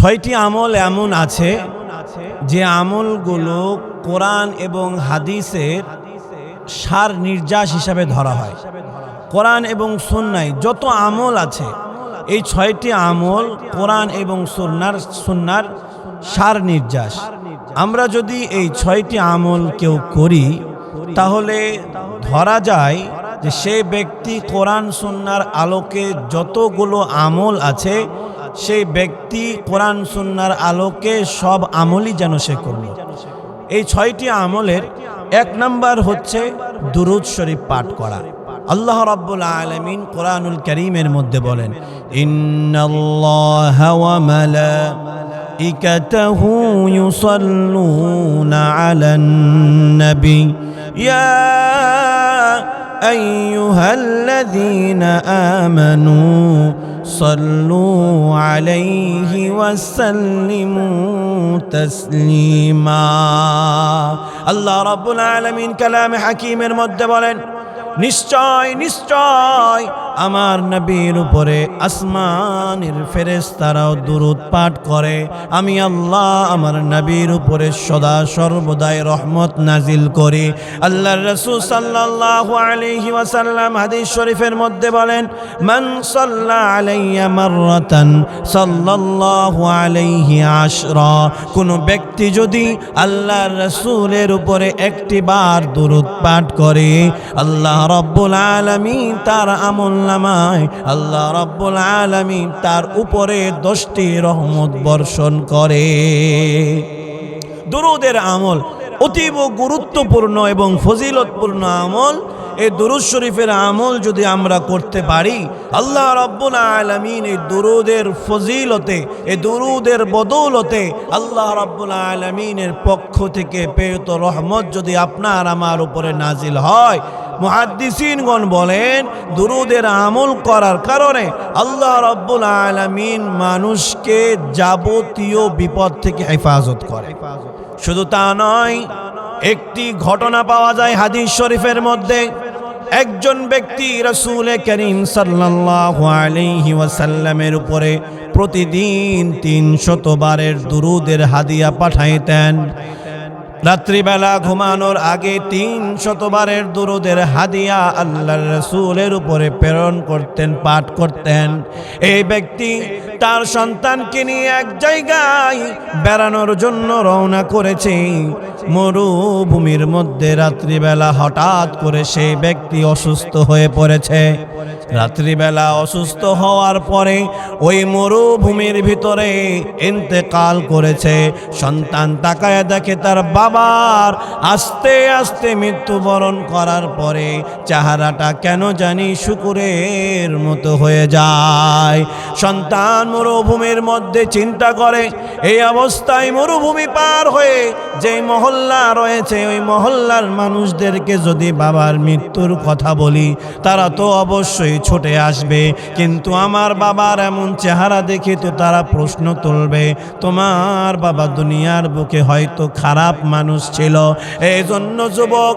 ছয়টি আমল এমন আছে যে আমলগুলো কোরআন এবং হাদিসের সার নির্যাস হিসাবে ধরা হয়। কোরআন এবং সুন্নায় যত আমল আছে, এই ছয়টি আমল কোরআন এবং সুন্নার সুন্নার সার নির্যাস। আমরা যদি এই ছয়টি আমল কেউ করি, তাহলে ধরা যায় যে সে ব্যক্তি কোরআন, সুন্নার আলোকে যতগুলো আমল আছে সেই ব্যক্তি কোরআন সুন্নার আলোকে সব আমলই যেন সে করল এই ছয়টি আমলের এক নাম্বার হচ্ছে দুরুদ শরীফ পাঠ করা আল্লাহ রাব্বুল আলামিন কোরআনুল করিমের মধ্যে বলেন ইন্নাল্লাহা ওয়া মালাইকাতাহু ইউসাল্লুনা আলান নবী ইয়া أيها الذين آمنوا صلوا عليه وسلموا تسليما আল্লাহ রাব্বুল আলামিন কালামে হাকিমের মধ্যে বলেন নিশ্চয় নিশ্চয়। আমার নবীর উপরে আসমানের ফেরেশতারাও দুরুদ পাঠ করে। আমি আল্লাহ আমার নবীর উপরে সদা সর্বদাই রহমত নাজিল করি। আল্লাহ রসুল সাল্লাল্লাহু আলাইহি ওয়াসাল্লাম হাদিস শরীফের মধ্যে বলেন, মান সাল্লা আলাইয়া মাররাতান সাল্লাল্লাহু আলাইহি আশরা। কোন ব্যক্তি যদি আল্লাহ রসুলের উপরে একটি বার দুরুদ পাঠ করে, আল্লাহ রব্বুল আলমী তার আমল নামায়। আল্লাহ রব্বুল আলমী তার উপরে দশটি রহমত বর্ষণ করে। দুরুদের আমল অতীব গুরুত্বপূর্ণ এবং ফজিলতপূর্ণ আমল। এই দুরুদ শরীফের আমল যদি আমরা করতে পারি, আল্লাহ রব্বুল আলমিন এই দুরুদের ফজিলতে, এই দুরুদের বদৌলতে আল্লাহ রব্বুল আলমিনের পক্ষ থেকে পেয়ত রহমত যদি আপনার আমার উপরে নাজিল হয়। মুহাদ্দিসিনগণ বলেন, দুরুদের আমল করার কারণে আল্লাহ রব্বুল আলমিন মানুষকে যাবতীয় বিপদ থেকে হেফাজত করে। শুধু তা নয়, একটি ঘটনা পাওয়া যায় হাদিস শরীফের মধ্যে একজন ব্যক্তি রসুল করিম সাল্লাল্লাহু ওয়াসাল্লামের উপরে প্রতিদিন তিন শতবারের দুরুদের হাদিয়া পাঠাইতেন। রাত্রিবেলা ঘুমানোর আগে তিন শতবারের দুরুদের হাদিয়া আল্লাহর রসুলের উপরে প্রেরণ করতেন, পাঠ করতেন। এই ব্যক্তি তার সন্তানকে নিয়ে এক জায়গায় বেড়ানোর জন্য রওনা করেছে। মরুভূমির মধ্যে রাত্রিবেলা হঠাৎ করে সেই ব্যক্তি অসুস্থ হয়ে পড়েছে। রাত্রিবেলা অসুস্থ হওয়ার পরে ওই মরুভূমির ভিতরে ইন্তেকাল করেছে। সন্তান তাকায় দেখে তার বাবার আস্তে আস্তে মৃত্যুবরণ করার পরে চেহারাটা কেন জানি শুকুরের মতো হয়ে যায়। সন্তান মরুভূমির মধ্যে চিন্তা করে, এই অবস্থায় মরুভূমি পার হয়ে যে মহল্লা রয়েছে, ওই মহল্লার মানুষদেরকে যদি বাবার মৃত্যুর কথা বলি, তারা তো অবশ্যই ছুটে আসবে। কিন্তু আমার বাবার এমন চেহারা দেখে তো তারা প্রশ্ন তুলবে, তোমার বাবা দুনিয়ার বুকে হয়তো খারাপ মানুষ ছিল। এই জন্য যুবক,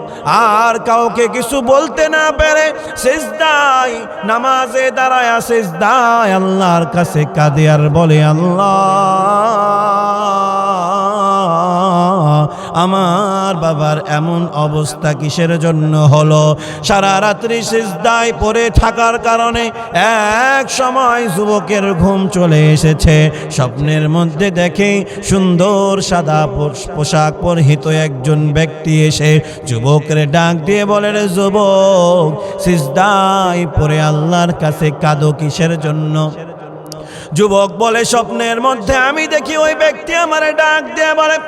আর কাউকে কিছু বলতে না পেরে শেষদায় নামাজে দাঁড়ায় শেষদায় আল্লাহর কাছে কাঁদে আর বলে, আল্লাহ। আমার বাবার এমন অবস্থা কিসের জন্য হলো? সারা রাত্রি সিজদায় পড়ে থাকার কারণে এক সময় যুবকের ঘুম চলে এসেছে। স্বপ্নের মধ্যে দেখে সুন্দর সাদা পোশ- পোশাক পরিহিত একজন ব্যক্তি এসে যুবকের ডাক দিয়ে বলে রে যুবক, সিজদায় পরে আল্লাহর কাছে কাঁদো কিসের জন্য? যুবক বলে, স্বপ্নের মধ্যে আমি দেখি ওই ব্যক্তি আমারে ডাক দিয়ে বলে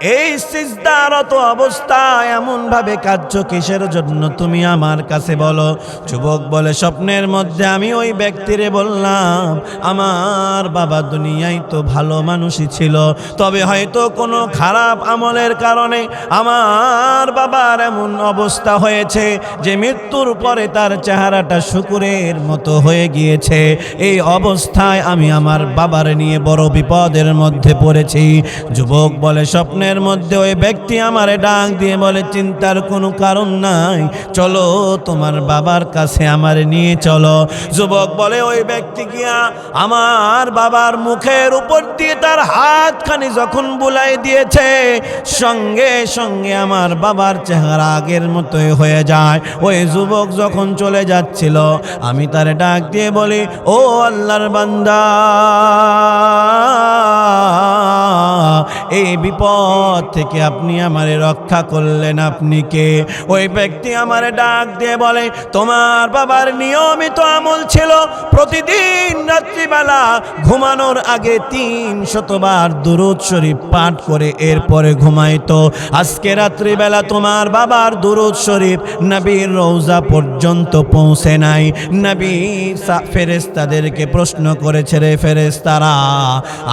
এই সিজদারত অবস্থায় এমন ভাবে কার্য কিসের জন্য তুমি আমার কাছে বলো? যুবক বলে, স্বপ্নের মধ্যে আমি ওই ব্যক্তিরে বললাম, আমার বাবা দুনিয়ায় তো ভালো মানুষই ছিল। তবে হয়তো কোনো খারাপ আমলের কারণে আমার বাবার এমন অবস্থা হয়েছে যে মৃত্যুর পরে তার চেহারাটা শুকুরের মতো হয়ে গিয়েছে। এই অবস্থায় আমি আমার বাবার নিয়ে বড় বিপদের মধ্যে পড়েছি। যুবক বলে স্বপ্নে স্বপ্নের মধ্যে ওই ব্যক্তি আমারে ডাক দিয়ে বলে, চিন্তার কোনো কারণ নাই। চলো তোমার বাবার কাছে আমার নিয়ে চলো। যুবক বলে, ওই ব্যক্তি গিয়া আমার বাবার মুখের উপর দিয়ে তার হাতখানি যখন বুলাই দিয়েছে, সঙ্গে সঙ্গে আমার বাবার চেহারা আগের মতোই হয়ে যায়। ওই যুবক যখন চলে যাচ্ছিল, আমি তার ডাক দিয়ে বলি, ও আল্লাহর বান্দা এই বিপদ থেকে আপনি আমারে রক্ষা করলেন। আপনি কে? ওই ব্যক্তি আমারে ডাক দিয়ে বলে, তোমার বাবার নিয়মিত আমল ছিল প্রতিদিন রাত্রিবেলা ঘুমানোর আগে তিন শতবার দুরুদ শরীফ পাঠ করে এরপরে ঘুমাইতো। আজকে রাত্রিবেলা তোমার বাবার দুরুদ শরীফ নবীর রৌজা পর্যন্ত পৌঁছে নাই। নবী ফেরেশতাদেরকে প্রশ্ন করেছে, রে ফেরেশতারা,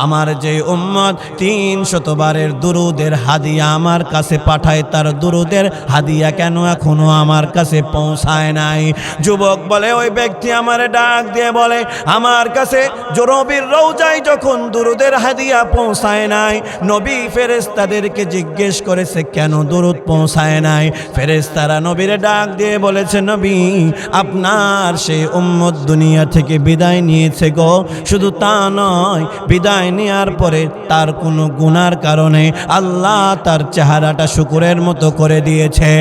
আমার যে উম্মত তিন শতবারের দুরুদের হাদিয়া আমার কাছে পাঠায়, তার দুরুদের হাদিয়া কেন এখনও আমার কাছে পৌঁছায় নাই? যুবক বলে, ওই ব্যক্তি আমার ডাক দিয়ে বলে, আমার কাছে জরবির রৌজায় যখন দুরুদের হাদিয়া পৌঁছায় নাই, নবী ফেরেশতাদেরকে জিজ্ঞেস করেছে, কেন দুরুদ পৌঁছায় নাই? ফেরেশতারা নবীরে ডাক দিয়ে বলেছে, নবী, আপনার সেই উম্মত দুনিয়া থেকে বিদায় নিয়েছে গো। শুধু তা নয়, বিদায় নেওয়ার পরে তার কোনো গুনার কারণে আল্লাহ তার চেহারাটা শুকুরের মতো করে দিয়েছে।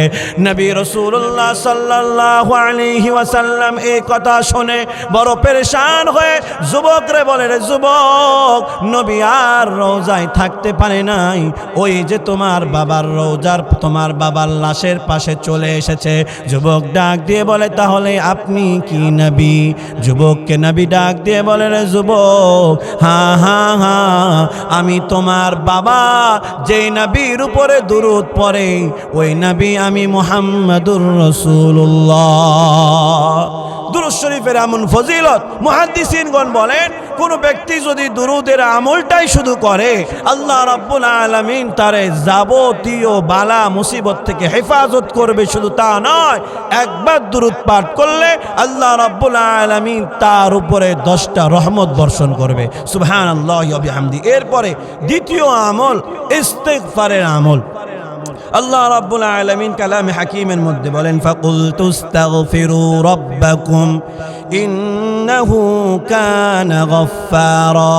নবী রসুল্লাহ সাল্লাহ আলাইহি ওয়াসাল্লাম এই কথা শুনে বড় পেরেশান হয়ে যুবকরে বলে, রে যুবক, নবী আর রোজায় থাকতে পারে নাই। ওই যে তোমার বাবার রোজার তোমার বাবার লাশের পাশে চলে এসেছে। যুবক ডাক দিয়ে বলে, তাহলে আপনি কি নবী? যুবককে নবী ডাক দিয়ে বলে, রে যুবক, হা হা হা, আমি তোমার বাবা যেই নবীর উপরে দুরুদ পড়ে ওই নবী আমি মোহাম্মদুর রসুল্লাহ দুরুদ শরীফের এমন ফজিলত মুহাদ্দিসিনগণ বলেন, কোন ব্যক্তি যদি দুরুদের আমলটাই শুধু করে, আল্লাহ রাব্বুল আলামিন তারে যাবতীয় বালা, মুসিবত থেকে হেফাজত করবে শুধু তা নয়, একবার দুরুদ পাঠ করলে আল্লাহ রাব্বুল আলামিন তার উপরে দশটা রহমত বর্ষণ করবে। সুবহানাল্লাহি ওয়া বিহামদি। এরপরে দ্বিতীয় আমল, ইস্তেগফারের আমল। আল্লাহ রাব্বুল আলামিন কালামে হাকিমের মধ্যে বলেন ফাকুলতু ইস্তাগফিরু রাব্বাকুম ইন্নাহু কানা গফফারা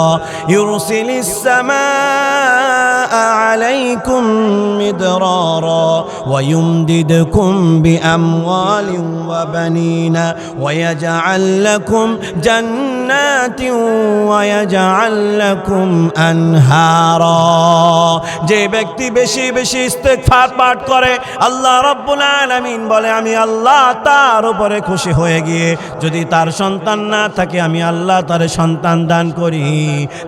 ইউরসিলিস সামাআ আলাইকুম মিদরারা ويمددكم بأموال وبنين ويجعل لكم جنات ويجعل لكم أنهارا যে ব্যক্তি বেশি বেশি ইস্তেগফার পাঠ করে আল্লাহ রাব্বুল আলামিন বলে আমি আল্লাহ তার উপরে খুশি হয়ে গিয়ে যদি তার সন্তান না থাকে আমি আল্লাহ তার সন্তান দান করি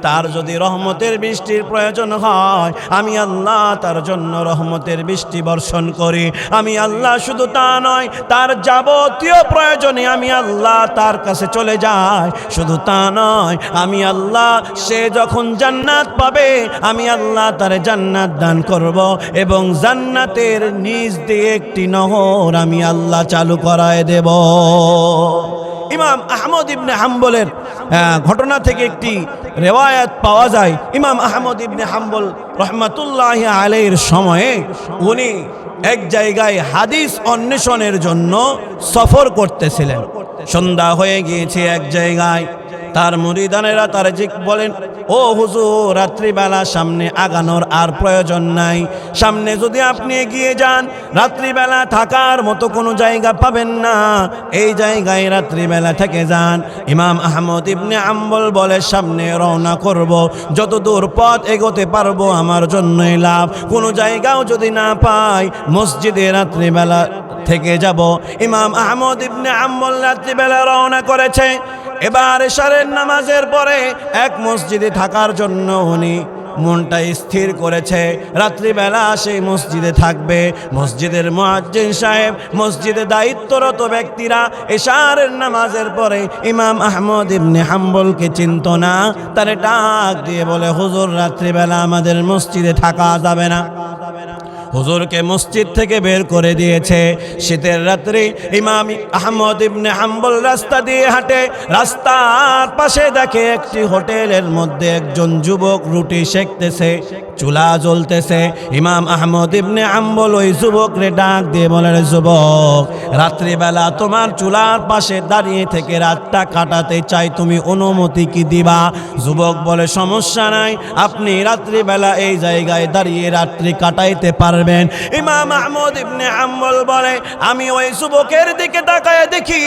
তার যদি রহমতের বৃষ্টির প্রয়োজন হয় আমি আল্লাহ তার জন্য রহমতের বৃষ্টি বর্ষণ করি। আমি আল্লাহ শুধু তা নয়, তার যাবতীয় প্রয়োজনে আমি আল্লাহ তার কাছে চলে যাই। শুধু তা নয়, আমি আল্লাহ, সে যখন জান্নাত পাবে, আমি আল্লাহ তার জান্নাত দান করব এবং জান্নাতের নিজ দিয়ে একটি নহর আমি আল্লাহ চালু করায় দেব। ইমাম আহমদ ইবনে হাম্বলের ঘটনা থেকে একটি রেওয়ায়াত পাওয়া যায়। ইমাম আহমদ ইবনে হাম্বল রহমাতুল্লাহ আলের সময়ে উনি এক জায়গায় হাদিস অন্বেষণের জন্য সফর করতেছিলেন। সন্ধ্যা হয়ে গিয়েছে এক জায়গায়। তার মুরিদানেরা তার জিক বলেন, ও হুজুর, রাত্রিবেলা সামনে আগানোর আর প্রয়োজন নাই। সামনে যদি আপনি এগিয়ে যান, রাত্রিবেলা থাকার মতো কোনো জায়গা পাবেন না। এই জায়গায় রাত্রিবেলা থেকে যান। ইমাম আহমদ ইবনে আম্বল বলে, সামনে রওনা করব। যত দূর পথ এগোতে পারব আমার জন্যই লাভ। কোনো জায়গাও যদি না পাই, মসজিদে রাত্রিবেলা থেকে যাব। ইমাম আহমদ ইবনে আম্বল রাত্রিবেলা রওনা করেছে। এবার এশারের নামাজের পরে এক মসজিদে থাকার জন্য উনি মনটা স্থির করেছে। রাত্রিবেলা সেই মসজিদে থাকবে। মসজিদের মুয়াজ্জিন সাহেব, মসজিদে দায়িত্বরত ব্যক্তিরা এশারের নামাজের পরে ইমাম আহমদ ইবনে হাম্বলকে চিনত না। তারে ডাক দিয়ে বলে, হুজুর, রাত্রিবেলা আমাদের মসজিদে থাকা যাবে না। হুজুরকে মসজিদ থেকে বের করে দিয়েছে। শীতের রাত্রে ইমাম আহমদ ইবনে হাম্বল রাস্তা দিয়ে হাঁটে। রাস্তার পাশে দেখে একটি হোটেলের মধ্যে একজন যুবক রুটি সেকতেছে, চুলা জ্বলতেছে। ইমাম আহমদ ইবনে হাম্বল ওই যুবকরে ডাক দিয়ে বলে "রে যুবক, রাত্রিবেলা তোমার চুলার পাশে দাঁড়িয়ে থেকে রাতটা কাটাতে চাই, তুমি অনুমতি কি দিবা? যুবক বলে, সমস্যা নাই, আপনি রাত্রিবেলা এই জায়গায় দাঁড়িয়ে রাত্রি কাটাইতে পারবেন ইমাম আহমদ ইবনে আম্বল বলে, আমি ওই যুবকের দিকে তাকায় দেখি,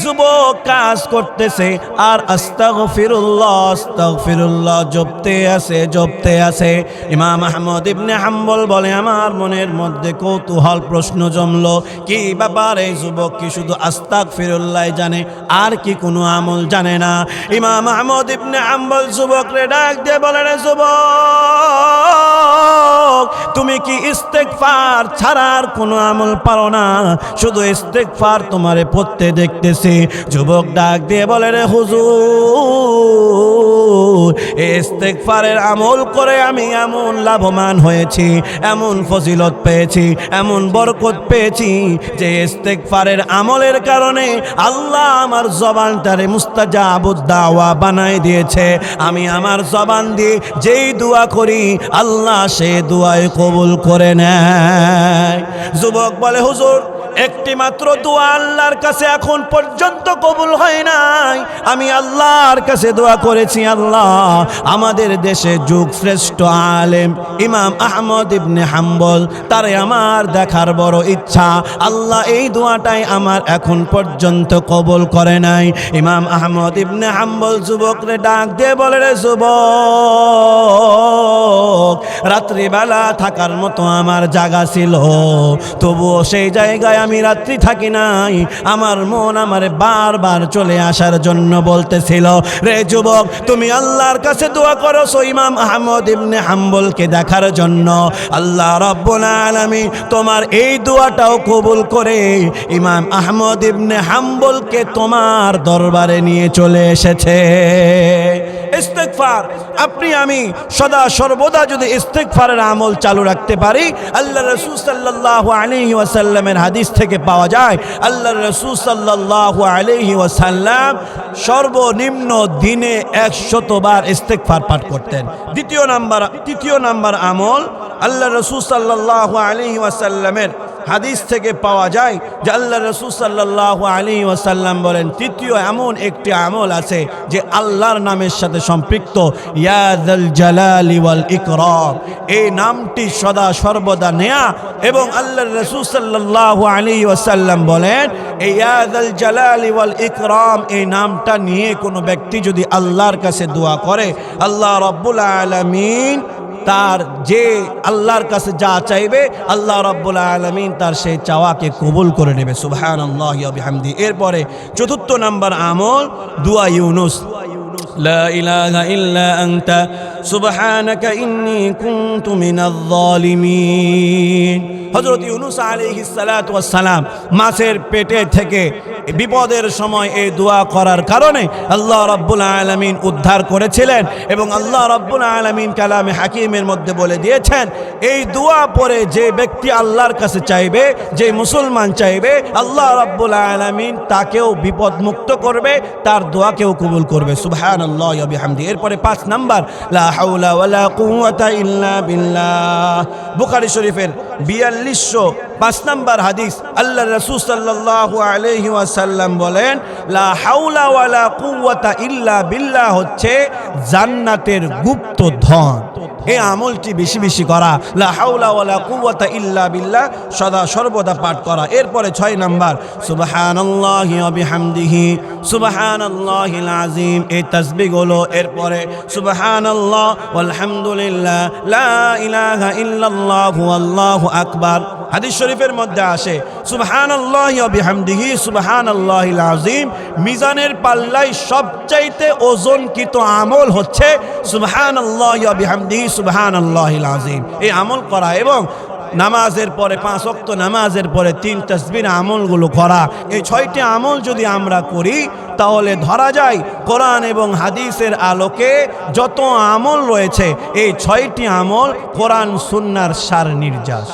যুবক কাজ করতেছে, আর আস্তাগফিরুল্লাহ আস্তাগফিরুল্লাহ, জপতে আছে জপতে আছে। ইমাম আহমদ ইবনে হাম্বল বলে, আমার মনের মধ্যে কৌতূহল প্রশ্ন জমলো, কি ব্যাপার এই যুবক কি শুধু আস্তাক ফিরুল্লাহ জানে, আর কি কোনো আমল জানে না? ইমাম আহমদ ইবনে হাম্বল যুবক রে ডাক দিয়ে বলে, রে যুবক, তুমি কি ইস্তেকফার ছাড়ার কোনো আমল পারো না। শুধু ইস্তেকফার তোমারে পড়তে দেখতেছি। যুবক ডাক দিয়ে বলে, রে হুজুর ইস্তেকফারের আমল করে আমি এমন লাভবান হয়েছি, এমন ফজিলত পেয়েছি, এমন বরকত পেয়েছি যে ইস্তেকফারের আমলের কারণে আল্লাহ আমার জবানটারে মুস্তাজাবুদ্দাওয়া বানাই দিয়েছে। আমি আমার জবান দিয়ে যেই দোয়া করি, আল্লাহ সে দোয়ায় কবুল করে নেয়। যুবক বলে, হুজুর একটি মাত্র দোয়া আল্লাহর কাছে এখন পর্যন্ত কবুল হয় নাই। আমি আল্লাহর কাছে দোয়া করেছি, আল্লাহ, আমাদের দেশে যুগ শ্রেষ্ঠ আলেম, ইমাম আহমদ ইবনে হাম্বল, তারে আমার দেখার বড় ইচ্ছা। আল্লাহ এই দোয়াটাই আমার এখন পর্যন্ত কবুল করে নাই। ইমাম আহমদ ইবনে হাম্বল যুবকরে ডাক দিয়ে বলে, রে যুবক, রাত্রিবেলা থাকার মতো আমার জায়গা ছিল, তবুও সেই জায়গায় আমি রাত্রি থাকি নাই, আমার মন আমার বারবার চলে আসার জন্য বলতেছিল, রে যুবক, তুমি আল্লাহর কাছে দোয়া করো ইমাম আহমদ ইবনে হাম্বলকে দেখার জন্য। আল্লাহ রব্বুল আলামিন তোমার এই দোয়াটাও কবুল করে ইমাম আহমদ ইবনে হাম্বলকে তোমার দরবারে নিয়ে চলে এসেছে। ইস্তেগফার। আপনি, আমি সদা সর্বদা যদি ইস্তেগফারের আমল চালু রাখতে পারি আল্লাহ রসুল সাল্লাল্লাহু আলাইহি ওয়াসাল্লামের হাদিস থেকে পাওয়া যায় আল্লাহ রসুল সাল্লাল্লাহু আলাইহি ওয়াসাল্লাম সর্বনিম্ন দিনে একশতবার ইস্তেগফার পাঠ করতেন। দ্বিতীয় নাম্বার, তৃতীয় নাম্বার আমল আল্লাহ রসুল সাল্লাল্লাহু আলাইহি ওয়াসাল্লামের হাদিস থেকে পাওয়া যায় যে আল্লাহ রসুল সাল্লাহ আলী ওয়াসাল্লাম বলেন, তৃতীয় এমন একটি আমল আছে যে আল্লাহর নামের সাথে সম্পৃক্ত। ইয়াদুল জালালি ওয়াল ইকরাম। এই নামটি সদা সর্বদা নেয়া এবং আল্লাহ রসুল সাল্লাহ আলী ওয়াসাল্লাম বলেন, এই ইয়াদুল জালালি ওয়াল ইকরাম, এই নামটা নিয়ে কোনো ব্যক্তি যদি আল্লাহর কাছে দোয়া করে, আল্লাহ রব্বুল আলমিন তার যে আল্লাহর কাছে যা চাইবে, আল্লাহ রব্বুল আলমিন তার সেই চাওয়াকে কবুল করে নেবে। সুবহান আল্লাহ এরপরে চতুর্থ নাম্বার আমল, দুয়া ইউনুস। لا إله إلا أنت سبحانك إني كنت من الظالمين হজরত ইউনুস আলাইহিস সালাতু ওয়াস সালাম মাছের পেটে থেকে বিপদের সময় এই দোয়া করার কারণে আল্লাহ রাব্বুল আলামিন উদ্ধার করেছিলেন এবং আল্লাহ রাব্বুল আলামিন কালামে হাকিমের মধ্যে বলে দিয়েছেন এই দোয়া পরে যে ব্যক্তি আল্লাহর কাছে চাইবে যে মুসলমান চাইবে আল্লাহ রাব্বুল আলামিন তাকেও বিপদ মুক্ত করবে তার দোয়াকেও কবুল করবে সুবহানাল্লাহ ওয়া বিহামদি। এরপরে পাঁচ নাম্বার, লা হাওলা ওয়ালা কুওয়াতা ইল্লা বিল্লাহ। বুখারী শরীফের বিয়াল্লিশশো পাঁচ নাম্বার হাদিস আল্লাহ রাসূল সাল্লাল্লাহু আলাইহি ওয়াসাল্লাম বলেন, লা হাওলা ওয়ালা কুওয়াতা ইল্লা বিল্লাহ হচ্ছে জান্নাতের গুপ্ত ধন। এই আমলটি বেশি বেশি করা। লা হাওলা ওয়ালা কুওয়াতা ইল্লা বিল্লাহ, সদা সর্বদা পাঠ করা। এরপরে ছয় নাম্বার, সুবহানাল্লাহি ওয়া বিহামদিহি, সুবহানাল্লাহিল আযীম। এই তাসবিহগুলো এরপরে, সুবহানাল্লাহ, ওয়ালহামদুলিল্লাহ, লা ইলাহা ইল্লাল্লাহু আল্লাহু আকবার। হাদিস শরীফের মধ্যে আসে, সুবহানাল্লাহি ওয়া বিহামদিহি, সুবহানাল্লাহিল আযীম। মিজানের পাল্লাই সবচাইতে ওজনকৃত আমল হচ্ছে, সুবহানাল্লাহি ওয়া বিহামদিহি সুবহানাল্লাহিল আজিম এই আমল করা এবং নামাজের পরে পাঁচ অক্ত নামাজের পরে তিন তসবির আমলগুলো করা, এই ছয়টি আমল যদি আমরা করি, তাহলে ধরা যায় কোরআন এবং হাদিসের আলোকে যত আমল রয়েছে, এই ছয়টি আমল কোরআন সুন্নার সার নির্যাস